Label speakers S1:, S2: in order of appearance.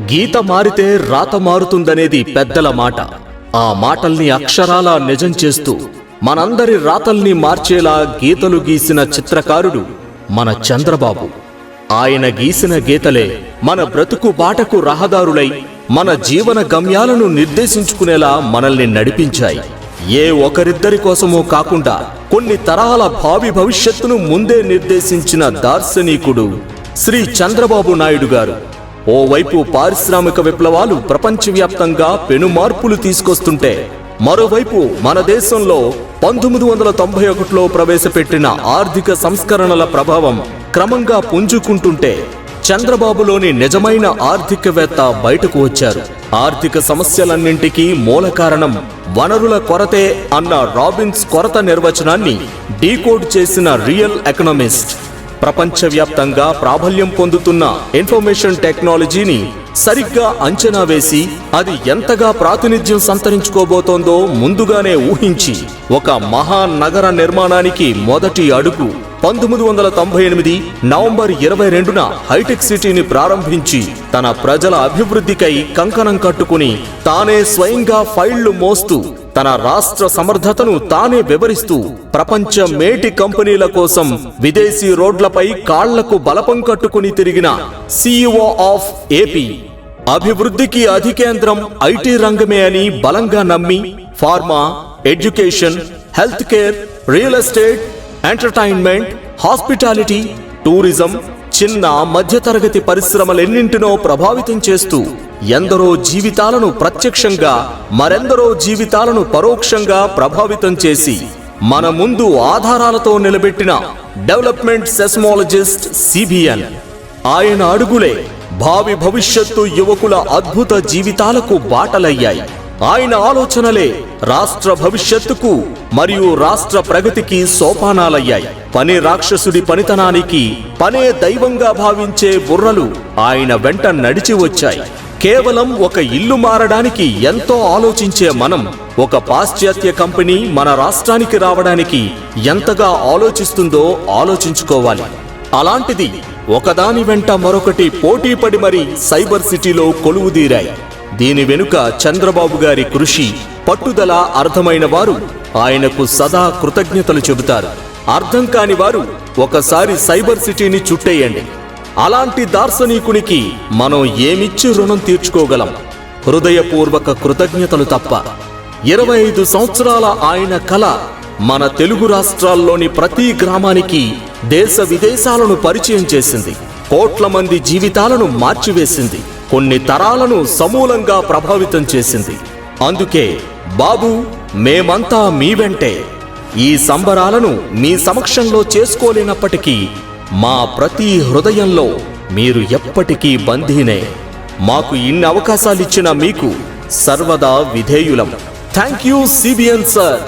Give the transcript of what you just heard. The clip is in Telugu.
S1: గీత మారితే రాత మారుతుందనేది పెద్దల మాట. ఆ మాటల్ని అక్షరాలా నిజం చేస్తూ మనందరి రాతల్ని మార్చేలా గీతలు గీసిన చిత్రకారుడు మన చంద్రబాబు. ఆయన గీసిన గీతలే మన బ్రతుకు బాటకు రహదారులై మన జీవన గమ్యాలను నిర్దేశించుకునేలా మనల్ని నడిపించాయి. ఏ ఒకరిద్దరి కోసమో కాకుండా కొన్ని తరాల భావి భవిష్యత్తును ముందే నిర్దేశించిన దార్శనికుడు శ్రీ చంద్రబాబు నాయుడు గారు. ఓవైపు పారిశ్రామిక విప్లవాలు ప్రపంచవ్యాప్తంగా పెను మార్పులు తీసుకొస్తుంటే మరోవైపు మన దేశంలో పంతొమ్మిది వందల తొంభై ఒకటిలో ప్రవేశపెట్టిన ఆర్థిక సంస్కరణల ప్రభావం క్రమంగా పుంజుకుంటుంటే చంద్రబాబులోని నిజమైన ఆర్థికవేత్త బయటకు వచ్చారు. ఆర్థిక సమస్యలన్నింటికీ మూల కారణం వనరుల కొరతే అన్న రాబిన్స్ కొరత నిర్వచనాన్ని డీకోడ్ చేసిన రియల్ ఎకనామిస్ట్ ప్రపంచవ్యాప్తంగా ప్రాబల్యం పొందుతున్న ఇన్ఫర్మేషన్ టెక్నాలజీని సరిగ్గా అంచనా వేసి అది ఎంతగా ప్రాతినిధ్యం సంతరించుకోబోతోందో ముందుగానే ఊహించి ఒక మహానగర నిర్మాణానికి మొదటి అడుగు పంతొమ్మిది వందల తొంభై ఎనిమిది నవంబర్ ఇరవై రెండున హైటెక్ సిటీని ప్రారంభించి తన ప్రజల అభివృద్ధికై కంకణం కట్టుకుని తానే స్వయంగా ఫైళ్ళు మోస్తూ తన రాష్ట్ర సమర్థతను తానే వివరిస్తూ ప్రపంచ మేటి కంపెనీల కోసం విదేశీ రోడ్లపై కాళ్ళకు బలపం కట్టుకుని తిరిగిన సీఈఓ ఆఫ్ ఏపీ. అభివృద్ధికి అధికేంద్రం ఐటీ రంగమే అని బలంగా నమ్మి pharma education healthcare real estate entertainment hospitality tourism చిన్న మధ్యతరగతి పరిశ్రమలెన్నింటినో ప్రభావితం చేస్తూ ఎందరో జీవితాలను ప్రత్యక్షంగా మరెందరో జీవితాలను పరోక్షంగా ప్రభావితం చేసి మన ముందు ఆధారాలతో నిలబెట్టిన డెవలప్మెంట్ సెస్మాలజిస్ట్ సిబిఎన్ ఆయన అడుగులే భావి భవిష్యత్తు యువకుల అద్భుత జీవితాలకు బాటలయ్యాయి. ఆయన ఆలోచనలే రాష్ట్ర భవిష్యత్తుకు మరియు రాష్ట్ర ప్రగతికి సోపానాలయ్యాయి. పని రాక్షసుడి పనితనానికి పనే దైవంగా భావించే బుర్రలు ఆయన వెంట నడిచి వచ్చాయి. కేవలం ఒక ఇల్లు మారడానికి ఎంతో ఆలోచించే మనం ఒక పాశ్చాత్య కంపెనీ మన రాష్ట్రానికి రావడానికి ఎంతగా ఆలోచిస్తుందో ఆలోచించుకోవాలి. అలాంటిది ఒకదాని వెంట మరొకటి పోటీపడి మరి సైబర్ సిటీలో కొలువుదీరాయి దీని వెనుక చంద్రబాబు గారి కృషి పట్టుదల అర్థమైన వారు ఆయనకు సదా కృతజ్ఞతలు చెబుతారు. అర్థం కాని వారు ఒకసారి సైబర్ సిటీని చుట్టేయండి. అలాంటి దార్శనికునికి మనం ఏమిచ్చి రుణం తీర్చుకోగలం? హృదయపూర్వక కృతజ్ఞతలు తప్ప. ఇరవై ఐదు సంవత్సరాల ఆయన కళ మన తెలుగు రాష్ట్రాల్లోని ప్రతి గ్రామానికి దేశ విదేశాలను పరిచయం చేసింది. కోట్ల మంది జీవితాలను మార్చివేసింది. కొన్ని తరాలను సమూలంగా ప్రభావితం చేసింది. అందుకే బాబు మేమంతా మీ వెంటే. ఈ సంబరాలను మీ సమక్షంలో చేసుకోలేనప్పటికీ మా ప్రతి హృదయంలో మీరు ఎప్పటికీ బందీనే మాకు ఇన్ని అవకాశాలిచ్చిన మీకు సర్వదా విధేయులం. Thank you CBN sir